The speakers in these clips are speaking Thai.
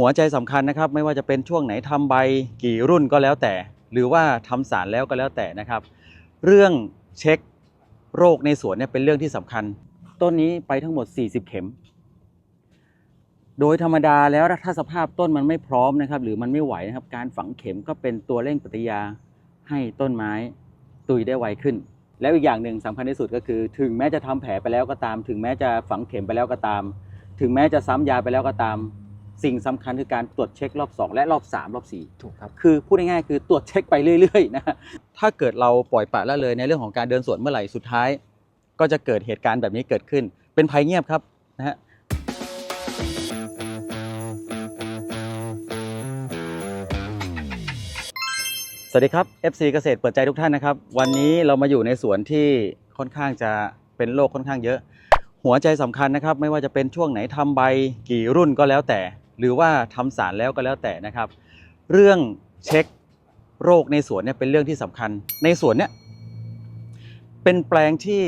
หัวใจสำคัญนะครับ ไม่ว่าจะเป็นช่วงไหนทำใบกี่รุ่นก็แล้วแต่ หรือว่าทำสารแล้วก็แล้วแต่นะครับ เรื่องเช็คโรคในสวนเนี่ยเป็นเรื่องที่สำคัญ ต้นนี้ไปทั้งหมด 40 เข็ม โดยธรรมดาแล้วถ้าสภาพต้นมันไม่พร้อมนะครับ หรือมันไม่ไหวนะครับ การฝังเข็มก็เป็นตัวเร่งปฏิยาให้ต้นไม้ตุยได้ไวขึ้น แล้วอีกอย่างหนึ่งสำคัญที่สุดก็คือ ถึงแม้จะทำแผลไปแล้วก็ตาม ถึงแม้จะฝังเข็มไปแล้วก็ตาม ถึงแม้จะซ้ำยาไปแล้วก็ตาม สิ่งสำคัญคือการตรวจเช็ครอบ 2 และรอบ 3 รอบ 4 ถูกครับ คือพูดง่ายๆคือตรวจเช็คไปเรื่อยๆนะฮะถ้าเกิดเราปล่อยปละละเลยในเรื่องของการเดินสวนเมื่อไหร่สุดท้าย ก็จะเกิดเหตุการณ์แบบนี้เกิดขึ้น เป็นภัยเงียบครับนะฮะสวัสดีครับ FC เกษตรเปิดใจทุกท่านนะครับ วันนี้เรามาอยู่ในสวนที่ค่อนข้างจะเป็นโรคค่อนข้างเยอะ หัวใจสำคัญนะครับ ไม่ว่าจะเป็นช่วงไหนทำใบกี่รุ่นก็แล้วแต่ หรือว่าทำสารแล้วก็แล้วแต่นะครับ เรื่องเช็คโรคในสวนเนี่ยเป็นเรื่องที่สำคัญ ในสวนเนี่ยเป็นแปลงที่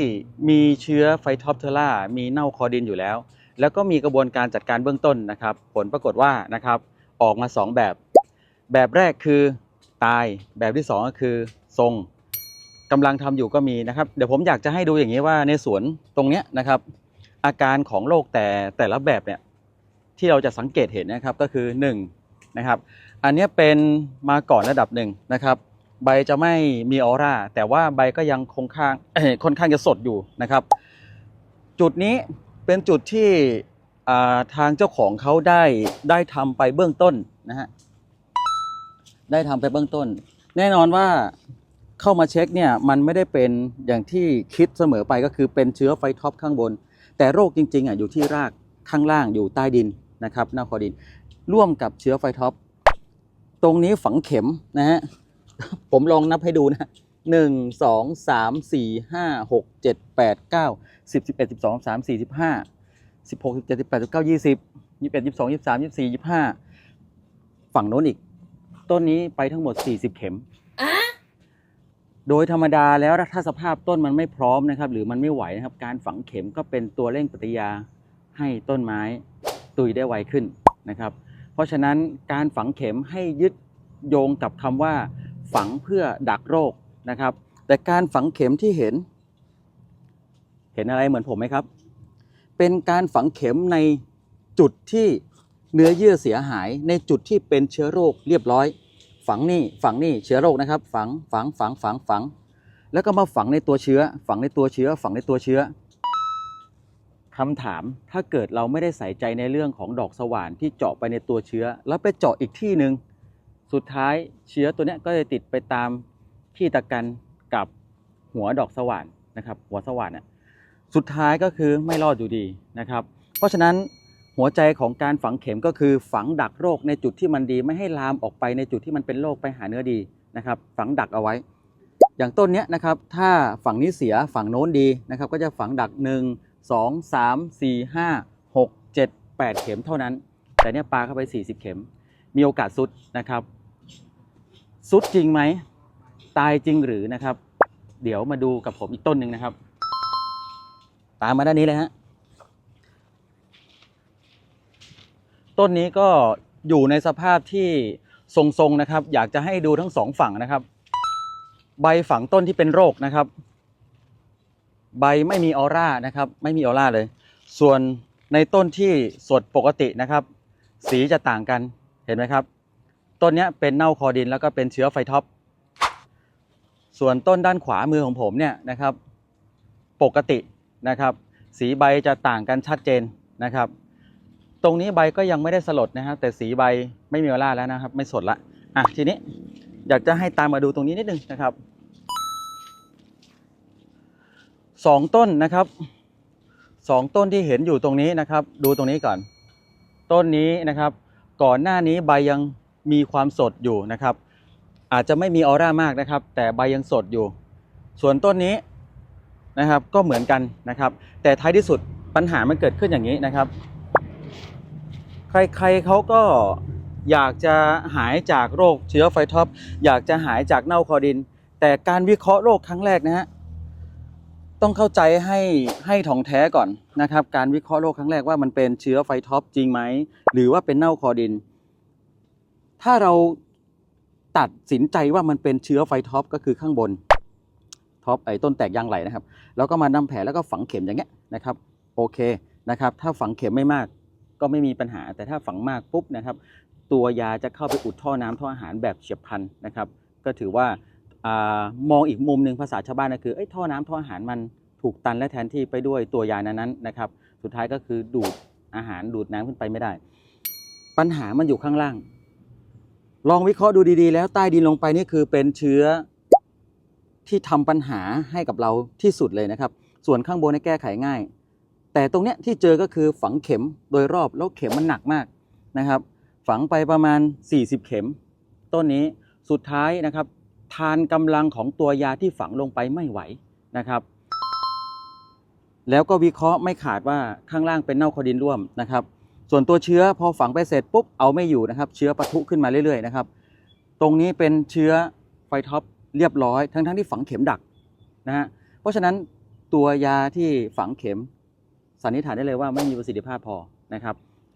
มีเชื้อไฟท็อปเทอร่ามีเน่าคอดินอยู่แล้ว แล้วก็มีกระบวนการจัดการเบื้องต้นนะครับ ผลปรากฏว่านะครับออกมา 2 แบบ แบบแรกคือตายแบบที่ 2 ก็คือทรงกำลังทำอยู่ก็มีนะครับ เดี๋ยวผมอยากจะให้ดูอย่างนี้ว่าในสวนตรงเนี้ยนะครับ อาการของโรคแต่แต่ละแบบเนี่ย ที่เราจะสังเกตเห็นนะครับก็คือ1นะครับอันนี้เป็นมาก่อนระดับหนึ่งนะครับ ใบจะไม่มีออร่าแต่ว่าใบก็ยังคงข้างค่อนข้างจะสดอยู่นะครับ จุดนี้เป็นจุดที่ทางเจ้าของเขาได้ได้ทำไปเบื้องต้นนะฮะได้ทำไปเบื้องต้น แน่นอนว่าเข้ามาเช็คเนี่ยมันไม่ได้เป็นอย่างที่คิดเสมอไปก็คือเป็นเชื้อไฟท็อปข้างบน แต่โรคจริงๆอะอยู่ที่รากข้างล่างอยู่ใต้ดิน นะครับหน้าคอดิน ร่วมกับเชื้อไฟท็อป ตรงนี้ฝังเข็มนะฮะ ผมลองนับให้ดูนะหนึ่งสองสามสี่ห้าหกเจ็ดแปดเก้าสิบสิบเอ็ดสิบสองสามสี่สิบห้าสิบหกสิบเจ็ดสิบแปดสิบเก้ายี่สิบยี่สิบเอ็ดยี่สิบสองยี่สิบสามยี่สิบสี่ยี่สิบห้าฝั่งโน้นอีก ต้นนี้ไปทั้งหมดสี่สิบเข็มโดยธรรมดาแล้วถ้าสภาพต้นมันไม่พร้อมนะครับ หรือมันไม่ไหวนะครับ การฝังเข็มก็เป็นตัวเร่งปฏิยาให้ต้นไม้ ตุยได้ไวขึ้นนะครับ เพราะฉะนั้นการฝังเข็มให้ยึดโยงกับคำว่า ฝังเพื่อดักโรคนะครับ แต่การฝังเข็มที่เห็น เห็นอะไรเหมือนผมไหมครับ เป็นการฝังเข็มในจุดที่เนื้อเยื่อเสียหายในจุดที่เป็นเชื้อโรคเรียบร้อย ฝังนี่ฝังนี่เชื้อโรคนะครับ ฝังฝังฝังฝังฝัง แล้วก็มาฝังในตัวเชื้อ ฝังในตัวเชื้อ ฝังในตัวเชื้อ คำถามถ้าเกิดเราไม่ได้ใส่ใจในเรื่องของดอกสว่านที่เจาะไปในตัวเชื้อ แล้วไปเจาะอีกที่หนึ่งสุดท้ายเชื้อตัวนี้ก็จะติดไปตามที่ตะกันกับหัวดอกสว่านนะครับ หัวสว่านน่ะสุดท้ายก็คือไม่รอดอยู่ดีนะครับ เพราะฉะนั้นหัวใจของการฝังเข็มก็คือฝังดักโรคในจุดที่มันดีไม่ให้ลามออกไปในจุดที่มันเป็นโรคไปหาเนื้อดีนะครับ ฝังดักเอาไว้ อย่างต้นเนี้ยนะครับ ถ้าฝั่งนี้เสียฝั่งโน้นดีนะครับ ก็จะฝังดัก1 2 3 4 5 6 7 8 เข็มเท่านั้น แต่เนี้ยปลาเข้าไป 40 เข็ม มีโอกาสสุดนะครับสุดจริงไหม ตายจริงหรือนะครับ เดี๋ยวมาดูกับผมอีกต้นหนึ่งนะครับ ตามมาด้านนี้เลยฮะต้นนี้ก็อยู่ในสภาพที่ทรงๆนะครับ อยากจะให้ดูทั้งสองฝั่งนะครับ ใบฝังต้นที่เป็นโรคนะครับ ใบไม่มีออร่านะครับ ไม่มีออร่าเลย ส่วนในต้นที่สดปกตินะครับ สีจะต่างกันเห็นไหมครับ ต้นนี้เป็นเน่าคอดินแล้วก็เป็นเชื้อไฟท็อป ส่วนต้นด้านขวามือของผมเนี่ยนะครับ ปกตินะครับ สีใบจะต่างกันชัดเจนนะครับ ตรงนี้ใบก็ยังไม่ได้สลดนะครับแต่สีใบไม่มีออร่าแล้วนะครับ ไม่สดละอะทีนี้อยากจะให้ตามมาดูตรงนี้นิดนึงนะครับ สองต้นนะครับสองต้นที่เห็นอยู่ตรงนี้นะครับ ดูตรงนี้ก่อน ต้นนี้นะครับ ก่อนหน้านี้ใบยังมีความสดอยู่นะครับ อาจจะไม่มีออร่ามากนะครับ แต่ใบยังสดอยู่ ส่วนต้นนี้นะครับก็เหมือนกันนะครับ แต่ท้ายที่สุดปัญหามันเกิดขึ้นอย่างนี้นะครับ ใครๆเขาก็อยากจะหายจากโรคเชื้อไฟท็อป อยากจะหายจากเน่าคอดิน แต่การวิเคราะห์โรคครั้งแรกนะฮะ ต้องเข้าใจให้ให้ถ่องแท้ก่อนนะครับ การวิเคราะห์โรคครั้งแรกว่ามันเป็นเชื้อไฟท็อปจริงไหม หรือว่าเป็นเน่าคอดิน ถ้าเราตัดสินใจว่ามันเป็นเชื้อไฟท็อปก็คือข้างบนท็อปไอ้ต้นแตกยางไหลนะครับ แล้วก็มานำแผลแล้วก็ฝังเข็มอย่างเงี้ยนะครับ โอเคนะครับ ถ้าฝังเข็มไม่มากก็ไม่มีปัญหา แต่ถ้าฝังมากปุ๊บนะครับ ตัวยาจะเข้าไปอุดท่อน้ำท่ออาหารแบบเฉียบพลันนะครับ ก็ถือว่า มองอีกมุมหนึ่งภาษาชาวบ้านก็คืออท่อน้ำท่ออาหารมันถูกตันและแทนที่ไปด้วยตัวยานั้นๆนะครับ สุดท้ายก็คือดูดอาหารดูดน้ำขึ้นไปไม่ได้ ปัญหามันอยู่ข้างล่าง ลองวิเคราะห์ดูดีๆ แล้วใต้ดินลงไปนี่คือเป็นเชื้อที่ทำปัญหาให้กับเราที่สุดเลยนะครับ ส่วนข้างบนนี่แก้ไขง่าย แต่ตรงเนี้ยที่เจอก็คือฝังเข็มโดยรอบแล้วเข็มมันหนักมากนะครับ ฝังไปประมาณ 40 เข็ม ต้นนี้สุดท้ายนะครับ ทานกำลังของตัวยาที่ฝังลงไปไม่ไหวนะครับ แล้วก็วิเคราะห์ไม่ขาดว่าข้างล่างเป็นเน่าคอดินร่วมนะครับ ส่วนตัวเชื้อพอฝังไปเสร็จปุ๊บเอาไม่อยู่นะครับ เชื้อปะทุขึ้นมาเรื่อยๆนะครับ ตรงนี้เป็นเชื้อไฟท็อปเรียบร้อย ทั้งๆที่ฝังเข็มดักนะฮะเพราะฉะนั้นตัวยาที่ฝังเข็มสันนิษฐานได้เลยว่าไม่มีประสิทธิภาพพอนะครับ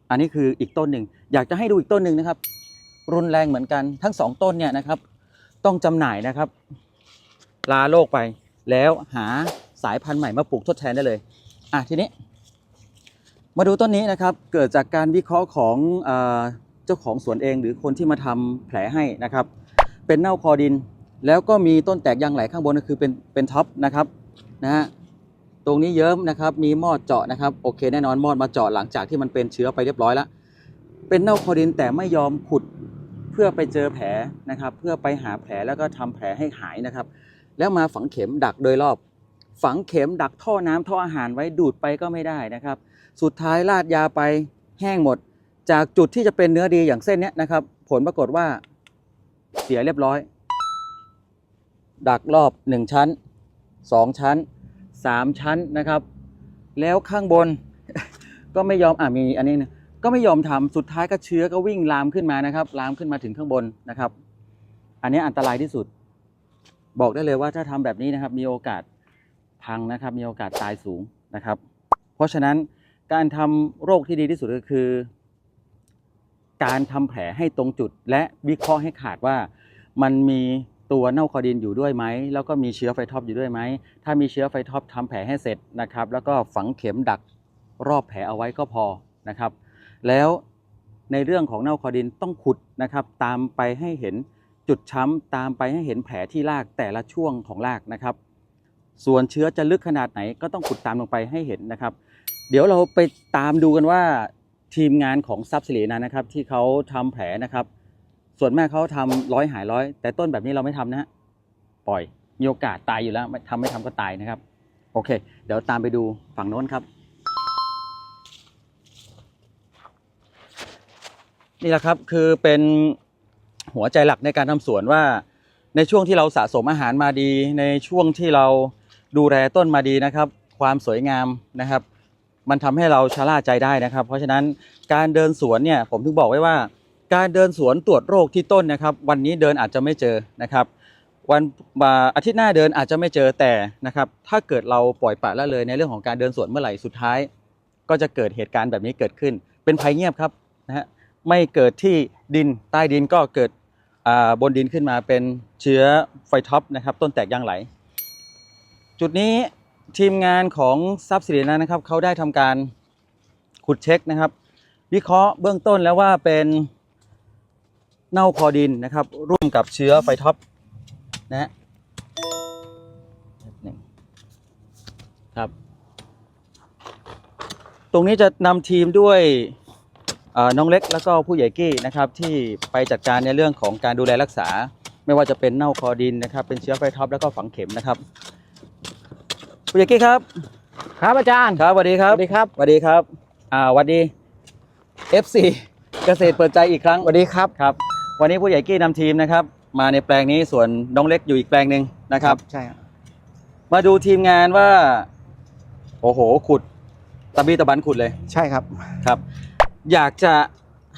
อันนี้คืออีกต้นหนึ่งอยากจะให้ดูอีกต้นหนึ่งนะครับ รุนแรงเหมือนกันทั้งสองต้นเนี่ยนะครับ ต้องจำหน่ายนะครับ ลาโลกไปแล้วหาสายพันธุ์ใหม่มาปลูกทดแทนได้เลยอะทีนี้ มาดูต้นนี้นะครับ เกิดจากการวิเคราะห์ของเจ้าของสวนเองหรือคนที่มาทำแผลให้นะครับ เป็นเน่าคอดิน แล้วก็มีต้นแตกยางไหลข้างบนก็คือเป็นเป็นท็อปนะครับนะฮะตรงนี้เยิ้มนะครับ มีมอดเจาะนะครับ โอเค แน่นอนมอดมาเจาะหลังจากที่มันเป็นเชื้อไปเรียบร้อยแล้ว เป็นเน่าคอดินแต่ไม่ยอมขุด เพื่อไปเจอแผลนะครับ เพื่อไปหาแผลแล้วก็ทำแผลให้หายนะครับ แล้วมาฝังเข็มดักโดยรอบ ฝังเข็มดักท่อน้ำท่ออาหารไว้ดูดไปก็ไม่ได้นะครับ สุดท้ายราดยาไปแห้งหมด จากจุดที่จะเป็นเนื้อดีอย่างเส้นนี้นะครับ ผลปรากฏว่าเสียเรียบร้อย ดักรอบหนึ่งชั้นสองชั้นสามชั้นนะครับ แล้วข้างบนก็ไม่ยอมอะมีอันนี้นะ ก็ไม่ยอมทำสุดท้ายก็เชื้อก็วิ่งลามขึ้นมานะครับ ลามขึ้นมาถึงข้างบนนะครับ อันนี้อันตรายที่สุด บอกได้เลยว่าถ้าทำแบบนี้นะครับ มีโอกาสพังนะครับ มีโอกาสตายสูงนะครับ เพราะฉะนั้นการทำโรคที่ดีที่สุดก็คือ การทำแผลให้ตรงจุด และวิเคราะห์ให้ขาดว่ามันมีตัวเน่าคอดินอยู่ด้วยไหม แล้วก็มีเชื้อไฟท็อปอยู่ด้วยไหม ถ้ามีเชื้อไฟท็อปทำแผลให้เสร็จนะครับ แล้วก็ฝังเข็มดักรอบแผลเอาไว้ก็พอนะครับ แล้วในเรื่องของเน่าคอดินต้องขุดนะครับ ตามไปให้เห็นจุดช้ำตามไปให้เห็นแผลที่รากแต่ละช่วงของรากนะครับ ส่วนเชื้อจะลึกขนาดไหนก็ต้องขุดตามลงไปให้เห็นนะครับ เดี๋ยวเราไปตามดูกันว่าทีมงานของซับสิรินั้นนะครับ ที่เขาทำแผลนะครับ ส่วนมากเขาทำร้อยหายร้อย แต่ต้นแบบนี้เราไม่ทำนะฮะปล่อยมีโอกาสตายอยู่แล้วไม่ทำไม่ทำก็ตายนะครับ โอเค เดี๋ยวตามไปดูฝั่งโน้นครับ นี่แหละครับคือเป็นหัวใจหลักในการทำสวนว่า ในช่วงที่เราสะสมอาหารมาดี ในช่วงที่เราดูแลต้นมาดีนะครับ ความสวยงามนะครับ มันทำให้เราชะล่าใจได้นะครับ เพราะฉะนั้นการเดินสวนเนี่ยผมถึงบอกไว้ว่า การเดินสวนตรวจโรคที่ต้นนะครับ วันนี้เดินอาจจะไม่เจอนะครับวันอาอาทิตย์หน้าเดินอาจจะไม่เจอแต่นะครับ ถ้าเกิดเราปล่อยปละละเลยในเรื่องของการเดินสวนเมื่อไหร่สุดท้าย ก็จะเกิดเหตุการณ์แบบนี้เกิดขึ้น เป็นภัยเงียบครับนะฮะ ไม่เกิดที่ดินใต้ดินก็เกิดบนดินขึ้นมาเป็นเชื้อไฟท็อปนะครับ ต้นแตกยางไหล จุดนี้ทีมงานของซับสิรินั้นนะครับเขาได้ทำการขุดเช็คนะครับ วิเคราะห์เบื้องต้นแล้วว่าเป็นเน่าคอดินนะครับ ร่วมกับเชื้อไฟท็อปนะฮะครับ ตรงนี้จะนำทีมด้วย น้องเล็กแล้วก็ผู้ใหญ่กี้นะครับที่ไปจัดการในเรื่องของการดูแลรักษา ไม่ว่าจะเป็นเน่าคอดินนะครับ เป็นเชื้อไฟท็อปแล้วก็ฝังเข็มนะครับ ผู้ใหญ่กี้ครับ ครับอาจารย์ครับสวัสดีครับสวัสดีครับสวัสดีครับอ่าสวัสดี FC เกษตรเปิดใจอีกครั้งสวัสดีครับครับ วันนี้ผู้ใหญ่กี้นำทีมนะครับ มาในแปลงนี้ส่วนน้องเล็กอยู่อีกแปลงหนึ่งนะครับ ใช่ครับมาดูทีมงานว่า โอ้โห ขุดตะบีตะบันขุดเลยใช่ครับ ครับ อยากจะ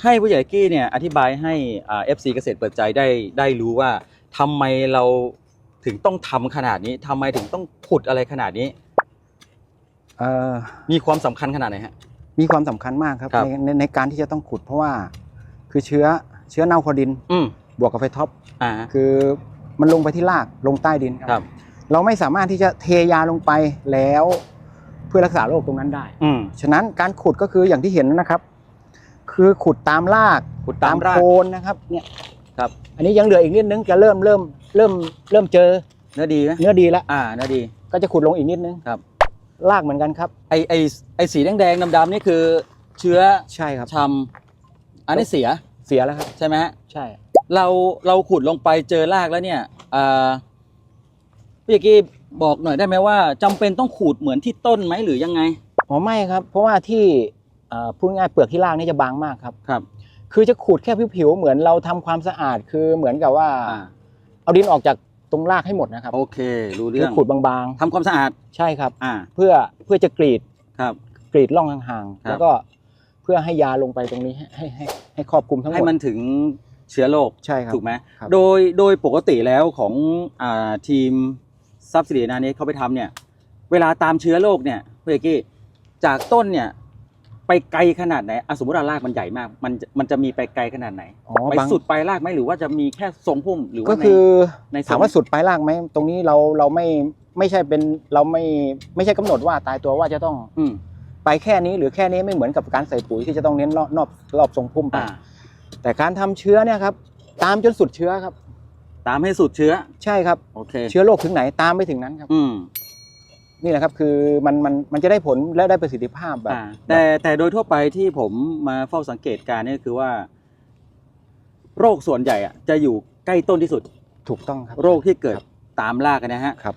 ให้ผู้ใหญ่กี้เนี่ยอธิบายให้อ่า FC เกษตรเปิดใจได้ได้รู้ว่าทำไมเราถึงต้องทำขนาดนี้ทำไมถึงต้องขุดอะไรขนาดนี้ เอ่อมีความสำคัญขนาดไหนฮะ มีความสำคัญมากครับครับ ในในในการที่จะต้องขุดเพราะว่า คือเชื้อเชื้อเน่าคอดิน อืมบวกกับไฟท็อปอ่า คือมันลงไปที่รากลงใต้ดินครับ เราไม่สามารถที่จะเทยาลงไปแล้ว เพื่อรักษาโรคตรงนั้นได้ อืมฉะนั้นการขุดก็คืออย่างที่เห็นนะครับ คือขุดตามรากขุดตามราก โคนนะครับเนี่ยครับ อันนี้ยังเหลืออีกนิดนึงจะเริ่มเริ่มเริ่มเริ่มเจอเนื้อดีไหมเนื้อดีแล้วอ่าเนื้อดีก็จะขุดลงอีกนิดนึงครับรากเหมือนกันครับ ไอไอไอสีแดงๆดำๆนี่คือ เชื้อใช่ครับชำอันนี้เสียเสียแล้วครับ ใช่ไหมฮะใช่ เราเราขุดลงไปเจอรากแล้วเนี่ยอ่าพี่เอกกี้บอกหน่อยได้ไหมว่าจำเป็นต้องขูดเหมือนที่ต้นไหมหรือยังไงอ๋อไม่ครับ เพราะว่าที่เอ่อ พูดง่ายๆเปลือกที่รากนี่จะบางมากครับครับ คือจะขูดแค่ผิวๆเหมือนเราทำความสะอาดคือเหมือนกับว่าอ่า เอาดินออกจากตรงรากให้หมดนะครับ โอเครู้คืเรื่อองขูดบางทำความสะอาดๆใช่ครับอ่าเพื่อเพื่อจะกรีดครับ กรีดร่องห่างครับๆแล้วก็เพื่อให้ยาลงไปตรงนี้ให้ให้ให้ให้ครอบคลุมทั้งหมให้ดมันถึงเชื้อโรคใช่ครับถูกไหมครับโดยโดยปกติแล้วของอ่าทีมซับซิเดียนานี้เขาไปทำเนี่ย เวลาตามเชื้อโรคเนี่ยพี่เอกกี้จากต้นเนี่ย ไปไกลขนาดไหนอะสมมติว่ารากมันใหญ่มาก มันมันจะมีไปไกลขนาดไหนอ๋อไปบาง สุดปลายรากไหมหรือว่าจะมีแค่ทรงพุ่มหรือว่าก็ใน คือในทรงถามว่าสุดปลายรากไหมตรงนี้เราเราไม่ไม่ใช่เป็นเราไม่ไม่ใช่กำหนดว่าตายตัวว่าจะต้องอืม ไปแค่นี้หรือแค่นี้ไม่เหมือนกับการใส่ปุ๋ยที่จะต้องเน้นรอบรอบรอบทรงพุ่มไปอ่า แต่การทำเชื้อเนี่ยครับตามจนสุดเชื้อครับ ตามให้สุดเชื้อ ใช่ครับ โอเคเชื้อโรคถึงไหนตามไปถึงนั้นครับ อืม นี่แหละครับคือมันมันมันจะได้ผลและได้ประสิทธิภาพแบบ อ่าแต่แต่โดยทั่วไปที่ผมมาเฝ้าสังเกตการณ์เนี่ยคือว่า โรคส่วนใหญ่อะจะอยู่ใกล้ต้นที่สุด ถูกต้องครับ โรคที่เกิดครับ ตามรากอะนะฮะ ครับ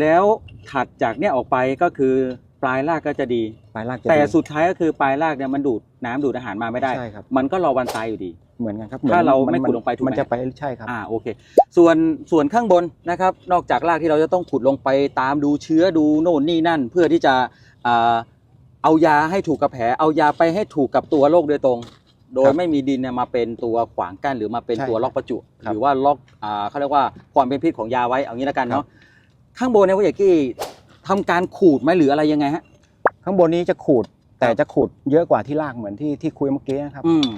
แล้วถัดจากเนี่ยออกไปก็คือ ปลายรากก็จะดี ปลายรากจะแต่ดี สุดท้ายก็คือปลายรากเนี่ยมันดูดน้ำดูดอาหารมาไม่ได้ ใช่ครับ มันก็รอวันตายอยู่ดี เหมือนกันครับถ้าเราหอนไม่ขุดลงไปถูกไหม มันจะไปใช่ครับ อ่าโอเค ส่วนส่วนข้างบนนะครับ นอกจากรากที่เราจะต้องขุดลงไปตามดูเชื้อดูโน่นนี่นั่น เพื่อที่จะอ่าเอายาให้ถูกกับแผลเอายาไปให้ถูกกับตัวโรคโดยตรง โดยครับไม่มีดินเนี่ยมาเป็นตัวขวางกั้นหรือมาเป็นใช่ตัวล็อกประจุ ครับหรือว่าล็อกอ่าเขาเรียกว่าความเป็นพิษของยาไว้เอางี้แล้วกันครัเนาะบข้างบนเนี่ยว่าอย่างกี้ ทำการขูดไหมหรืออะไรยังไงฮะ ข้างบนนี้จะขูดแต่จะขูดเยอะกว่าที่รากเหมือนที่ที่คุยเมื่อกี้นะครับ อืม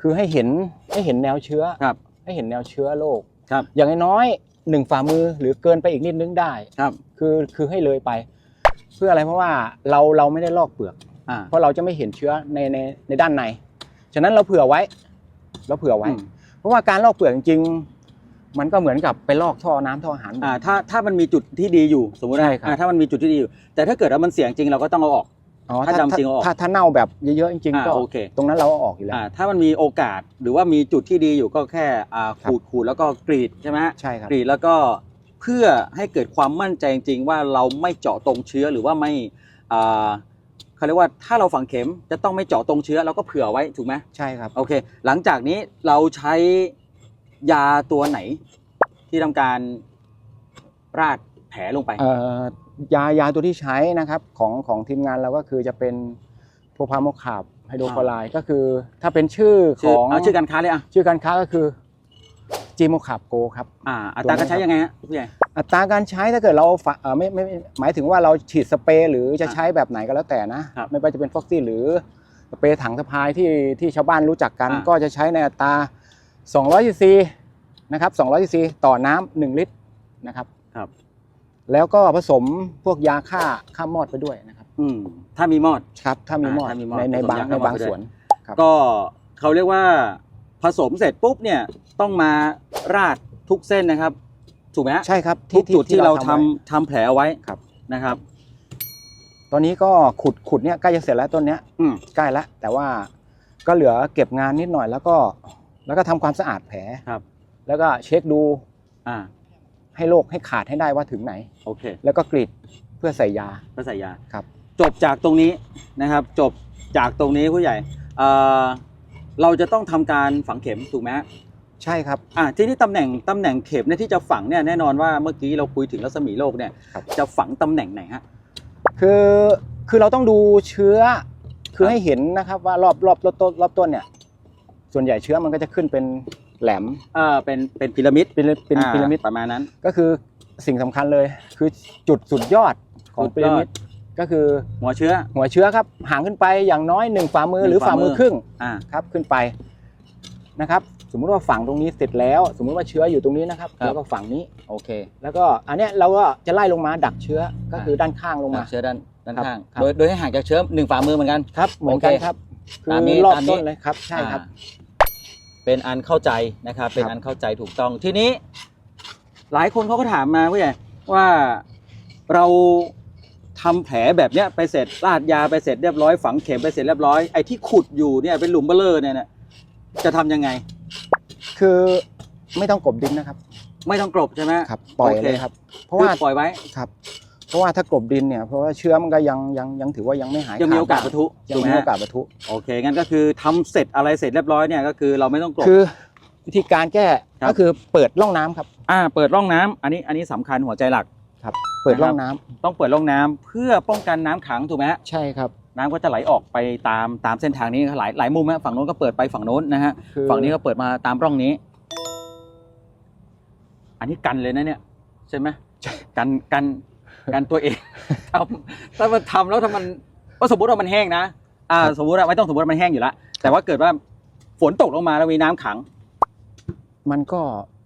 คือให้เห็นให้เห็นแนวเชื้อครับให้เห็นแนวเชื้อโรคครับอย่างน้อยๆหนึ่งฝ่ามือหรือเกินไปอีกนิดนึงได้ครับ คือคือให้เลยไป เพื่ออะไรเพราะว่าเราเราไม่ได้ลอกเปลือก อ่าเพราะเราจะไม่เห็นเชื้อในในในด้านใน ฉะนั้นเราเผื่อไว้ เราเผื่อไว้ อืมเพราะว่าการลอกเปลือกจริงๆ มันก็เหมือนกับไปลอกท่อน้ำท่ออาหาร อ่าถ้าถ้ามันมีจุดที่ดีอยู่สมมติใช่นะครับ อ่าถ้ามันมีจุดที่ดีอยู่ แต่ถ้าเกิดว่ามันเสี่ยงจริงเราก็ต้องเอาออก อ๋อถ้าดำจริงเอาออก ถ้าถ้าเน่าแบบเยอะๆจริงอ่าๆก็โอเคตรงนั้นเราเอาออกอยู่แล้ว อ่าถ้ามันมีโอกาสหรือว่ามีจุดที่ดีอยู่ก็แค่อ่าครับขูดขูดแล้วก็กรีดใช่ไหมฮะใช่ครับ กรีดแล้วก็เพื่อให้เกิดความมั่นใจจริงๆว่าเราไม่เจาะตรงเชื้อหรือว่าไม่อ่าเขาเรียกว่าถ้าเราฝังเข็มจะต้องไม่เจาะตรงเชื้อเราก็เผื่อไว้ถูกไหมใช่ครับ โอเค หลังจากนี้เราใช้ ยาตัวไหน ที่ทำการราดแผลลงไป เอ่อยายาตัวที่ใช้นะครับของของทีมงานเราก็คือจะเป็นโพพาโมคาบไฮโดรคลอไรด์ก็คือ ถ้าเป็นชื่อขชื่อองเอาชื่อการค้าเลยอะชื่อการค้าก็คือจีโมคาบโกครับ อ่าอัตราการใช้ยังไงฮะผู้ใหญ่ อัตราการใช้ถ้าเกิดเราฝะเอ่อไม่ไม่ไม่หมายถึงว่าเราฉีดสเปรย์หรือจะใช้แบบไหนก็แล้วแต่นะ ครับไม่ว่าจะเป็นฟ็อกซี่หรือสเปรย์ถังสะพายที่ที่ชาวบ้านรู้จักกัน อ่าก็จะใช้ในอัตรา 200ซีซีนะครับ200ซีซีต่อน้ำ1ลิตรนะครับ ครับ แล้วก็ผสมพวกยาฆ่าฆ่ามอดไปด้วยนะครับ อืมถ้ามีมอด ครับ ถ้ามีอ่ามอดถ้ามีมอดในในผสมบางยาฆ่าในมอดบางไปด้วยส่วน ครับ ก็เขาเรียกว่าผสมเสร็จปุ๊บเนี่ยต้องมาราดทุกเส้นนะครับ ถูกไหมฮะใช่ครับทุกจุดที่เราทำไว้ ทำแผลเอาไว้ครับ นะครับ ตอนนี้ก็ขุดขุดเนี่ยใกล้จะเสร็จแล้วต้นเนี้ยอืม ใกล้แล้วแต่ว่าก็เหลือเก็บงานนิดหน่อยแล้วก็ แล้วก็ทำความสะอาดแผลครับ แล้วก็เช็คดูอ่าให้โรคให้ขาดให้ได้ว่าถึงไหน โอเค แล้วก็กรีดเพื่อใส่ยาก็ใส่ยาครับ จบจากตรงนี้นะครับ จบจากตรงนี้ผู้ใหญ่เอ่อเราจะต้องทำการฝังเข็มถูกไหมฮะใช่ครับอ่าที่นี่ตำแหน่งตำแหน่งเข็มเนี่ยที่จะฝังเนี่ยแน่นอนว่าเมื่อกี้เราคุยถึงรัศมีโลกเนี่ยครับจะฝังตำแหน่งไหนฮะคือคือเราต้องดูเชื้อคือครับให้เห็นนะครับว่ารอบรอบรอบต้นรอบต้นเนี่ย ส่วนใหญ่เชื้อมันก็จะขึ้นเป็นแหลมเออเป็นเป็นพีระมิดเป็นเป็นอ่าพีระมิดประมาณนั้น ก็คือสิ่งสำคัญเลยคือจุดสุดยอดของสุดยอดพีระมิดก็คือหัวเชื้อหัวเชื้อครับห่างขึ้นไปอย่างน้อยหนึ่งฝ่ามือหนึ่งหรือฝ่ามือฝ่ามือครึ่งอ่าครับขึ้นไปนะครับ สมมุติว่าฝังตรงนี้เสร็จแล้ว สมมุติว่าเชื้ออยู่ตรงนี้นะครับครับแล้วก็ฝังนี้โอเค แล้วก็อันเนี้ยเราก็จะไล่ลงมาดักเชื้อก็คือด้านข้างลงดัมากเชื้อด้านด้านครับข้างครับโดยโดยให้ห่างจากเชื้อหนึ่งฝ่ามือเหมือนกันครับเหมือนกันโอเคครับ คือตามนี้รอบตามนี้ ต้นเลยครับ ใช่ครับ อ่าเป็นอันเข้าใจนะครับ เป็นครับอันเข้าใจถูกต้องทีนี้หลายคนเขาก็ถามมาผู้ใหญ่ว่าเราทำแผลแบบเนี้ยไปเสร็จราดยาไปเสร็จเรียบร้อยฝังเข็มไปเสร็จเรียบร้อยไอ้ที่ขุดอยู่เนี่ยเป็นหลุมเบลเลอร์เนี่ยนะจะทำยังไง คือไม่ต้องกลบดินนะครับ ไม่ต้องกลบใช่ไหม ครับปล่อยโอเค เลยครับ เพราะว่าคือปล่อยไว้ ครับ เพราะว่าถ้ากลบดินเนี่ยเพราะว่าเชื้อมันก็ยังยังยังถือว่ายังไม่หายยังมีขดโอกาสปะทุยังถูกไหมมีฮะโอกาสปะทุโอเคงั้นก็คือทำเสร็จอะไรเสร็จเรียบร้อยเนี่ยก็คือเราไม่ต้องกลบ คือวิธีการแก้ครับ ก็คือเปิดร่องน้ำครับ อ่าเปิดร่องน้ำอันนี้อันนี้สำคัญหัวใจหลักครับเปิดร่องน้ำต้องเปิดร่องน้ำเพื่อป้องกันน้ำขังถูกไหมฮะใช่ครับ น้ำก็จะไหลออกไปตามตามเส้นทางนี้หลายหลายมุมฮะฝั่งโน้นก็เปิดไปฝั่งโน้นนะฮะคือฝั่งนี้ก็เปิดมาตามร่องนี้ อันนี้กันเลยนะเนี่ยใช่ไหมกันกัน กันตัวเองทำถ้ามันทำแล้วถ้ามันก็สมมติว่ามันแห้งนะอ่าสมมติว่าไม่ต้องสมมติว่ามันแห้งอยู่แล้วแต่ว่าเกิดว่าฝนตกลงมาแล้วมีน้ำขัง มันก็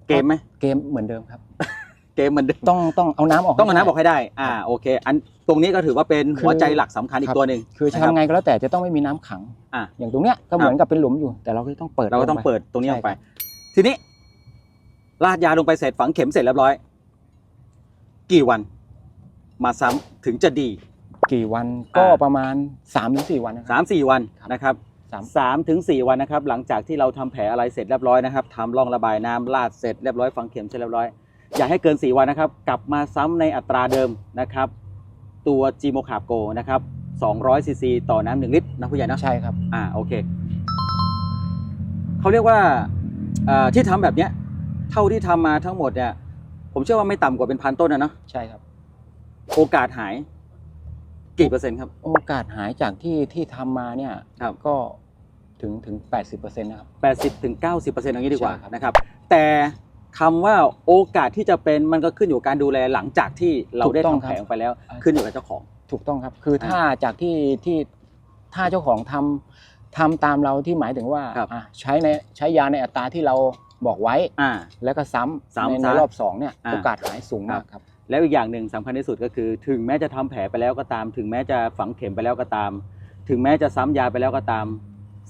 เกมไหม เกมเหมือนเดิมครับ เกมมันเดิมต้องต้องเอาน้ำออกต้องเอาน้ำออกให้ให้ได้ อ่าโอเค อันตรงนี้ก็ถือว่าเป็นคือหัวใจหลักสำคัญอีครักบตัวหนึ่งคือจะนะครับทำไงก็แล้วแต่จะต้องไม่มีน้ำขังอะอย่างตรงเนี้ยก็เหมือนกับเป็นหลุมอยู่ แต่เราก็ต้องเปิดเราก็ต้องลไปเปิดตรงนี้ออกไปใช่ครับทีนี้ราดยาลงไปเสร็จฝังเข็มเสร็จเรียบร้อย กี่วัน มาซ้ำถึงจะดี กี่วันก็อ่า ประมาณ3าถึงสวันนะคสารับมสี่วันครับนะครับสาม สามถึงสี่วันนะครับหลังจากที่เราทำแผลอะไรเสร็จเรียบร้อยนะครับทำร่องระบายน้ำลาดเสร็จเรียบร้อยฝังเข็มเสร็จเรียบร้อย อย่าให้เกิน 4 วันนะครับ กลับมาซ้ำในอัตราเดิมนะครับ ตัว g m o c a p Go นะครับ200ซีซีต่อน้ำหนึ่งลิตรนะผู้ใหญ่นะ ใช่ครับ อ่าโอเคเขาเรียกว่าเอ่อที่ทำแบบเนี้ย เท่าที่ทำมาทั้งหมดเนี่ยผมเชื่อว่าไม่ต่ำกว่าเป็นพันต้นนะเนาะใช่ครับ โอกาสหาย กี่เปอร์เซ็นต์ครับ โอกาสหายจากที่ที่ทำมาเนี่ยครับ ก็ถึงถึง 80%นะครับ 80ถึง90เปอร์เซ็นต์อย่างนี้ดีกว่าใช่ครับ นะครับแต่คำว่าโอกาสที่จะเป็นมันก็ขึ้นอยู่กับการดูแลหลังจากที่เราได้ทำแผลลงไปแล้ว ขึ้นอยู่กับเจ้าของ ถูกต้องครับ คือถ้าจากที่ที่ถ้าเจ้าของทำทำตามเราที่หมายถึงว่าครับ อะใช้ในใช้ยาในอัตราที่เราบอกไว้ อ่า แล้วก็ซ้ำซ้ำในในซะรอบสองเนี่ยอ่า โอกาสหายสูงมากครับ แล้วอีกอย่างหนึ่งสำคัญที่สุดก็คือ ถึงแม้จะทำแผลไปแล้วก็ตาม ถึงแม้จะฝังเข็มไปแล้วก็ตาม ถึงแม้จะซ้ำยาไปแล้วก็ตาม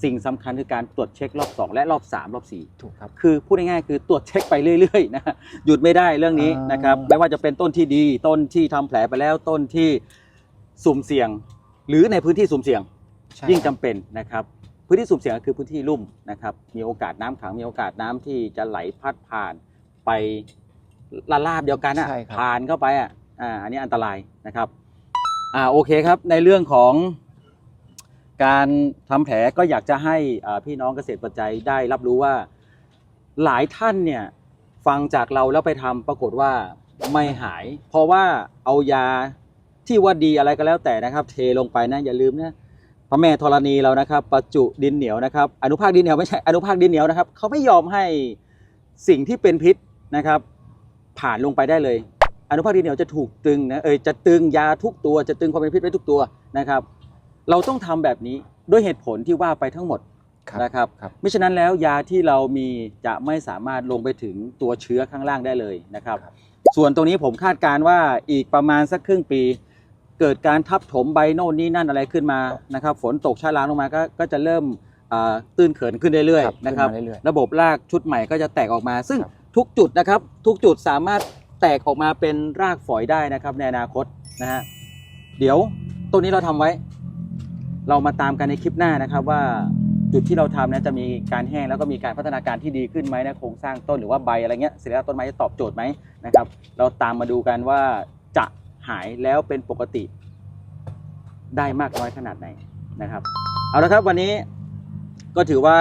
สิ่งสำคัญคือการตรวจเช็ครอบ 2 และรอบ 3 รอบถูกครับ4คือพูดง่ายๆคือตรวจเช็คไปเรื่อยๆนะหยุดไม่ได้เรื่องนี้อ่านนะครับไม่ว่าจะเป็นต้นที่ดีต้นที่ทำแผลไปแล้วต้นที่สุ่มเสี่ยง หรือในพื้นที่สุ่มเสี่ยงใช่ยิ่งคจำรับเป็นนะครับพื้นที่สุ่มเสี่ยงก็คือพื้นที่ลุ่มนะครับมีโอกาสน้ำขังมีโอกาสน้ำที่จะไหลพัดผ่านไป ละลาบเดียวกันอะใช่ครับ ผ่านเข้าไปอะอ่าอันนี้อันตรายนะครับอ่าโอเคครับในเรื่องของการทำแผลก็อยากจะให้อ่าพี่น้องเกษตรปัจจัยได้รับรู้ว่าหลายท่านเนี่ยฟังจากเราแล้วไปทำปรากฏว่าไม่หาย เพราะว่าเอายาที่ว่าดีอะไรก็แล้วแต่นะครับ เทลงไปนะอย่าลืมนะ พระแม่ธรณีเรานะครับประจุดินเหนียวนะครับ อนุภาคดินเหนียวไม่ใช่อนุภาคดินเหนียวนะครับเขาไม่ยอมให้สิ่งที่เป็นพิษนะครับ ผ่านลงไปได้เลย อนุภาคดินเหนียวจะถูกตึงนะเอยจะตึงยาทุกตัวจะตึงความเป็นพิษไว้ทุกตัวนะครับ เราต้องทำแบบนี้ด้วยเหตุผลที่ว่าไปทั้งหมดครับนะครับครับมิฉะนั้นแล้วยาที่เรามีจะไม่สามารถลงไปถึงตัวเชื้อข้างล่างได้เลยนะครับครับส่วนตรงนี้ผมคาดการณ์ว่าอีกประมาณสักครึ่งปี เกิดการทับถมใบโน่นนี่นั่นอะไรขึ้นมานะครับฝนตกชาล้างลงมาก็ก็จะเริ่มอ่าตื้นเขินขึ้นเรื่อยครับๆนะครับขึ้นมาเรื่อยระบบรากชุดใหม่ก็จะแตกออกมา ซึ่งครับ ทุกจุดนะครับ ทุกจุดสามารถแตกออกมาเป็นรากฝอยได้นะครับในอนาคตนะฮะเดี๋ยวตัวนี้เราทำไว้ เรามาตามกันในคลิปหน้านะครับว่าจุดที่เราทำนะจะมีการแห้งแล้วก็มีการพัฒนาการที่ดีขึ้นไหมนะโครงสร้างต้นหรือว่าใบอะไรเงี้ยเสร็จแล้วต้นไม้จะตอบโจทย์ไหมนะครับ เราตามมาดูกันว่าจะหายแล้วเป็นปกติ ได้มากน้อยขนาดไหนนะครับ เอาละครับวันนี้ก็ถือว่า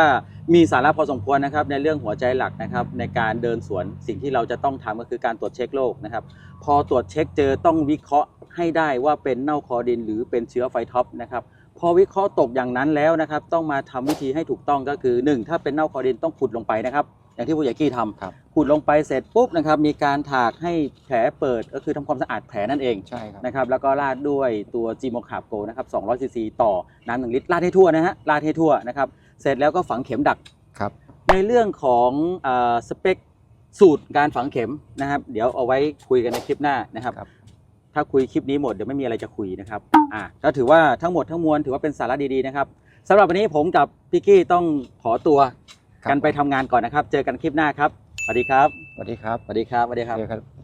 มีสาระพอสมควรนะครับในเรื่องหัวใจหลักนะครับในการเดินสวนสิ่งที่เราจะต้องทำก็คือการตรวจเช็คโรคนะครับพอตรวจเช็คเจอต้องวิเคราะห์ให้ได้ว่าเป็นเน่าคอดินหรือเป็นเชื้อไฟท็อปนะครับพอวิเคราะห์ตกอย่างนั้นแล้วนะครับ ต้องมาทำวิธีให้ถูกต้องก็คือ 1 ถ้าเป็นเน่าคอดินต้องขุดลงไปนะครับ อย่างที่ผู้ใหญ่กี้ทำครับขุดลงไปเสร็จปุ๊บนะครับมีการถากให้แผลเปิดก็คือทำความสะอาดแผลนั่นเองใช่ครับนะครับแล้วก็ราดด้วยตัวจีโมคาบโกนะครับ200ซีซีต่อน้ำหนึ่งลิตรราดให้ทั่วนะฮะราดให้ทั่วนะครับ เสร็จแล้วก็ฝังเข็มดัก ครับ ในเรื่องของเอ่อสเปคสูตรการฝังเข็มนะครับ เดี๋ยวเอาไว้คุยกันในคลิปหน้านะครับ ครับ ถ้าคุยคลิปนี้หมดเดี๋ยวไม่มีอะไรจะคุยนะครับอ่าก็ถือว่าทั้งหมดทั้งมวลถือว่าเป็นสาระดีๆนะครับสำหรับวันนี้ผมกับพี่กี้ต้องขอตัวครับกันไปทำงานก่อนนะครับ เจอกันคลิปหน้าครับสวัสดีครับสวัสดีครับสวัสดีครับสวัสดีครับ เจอกัน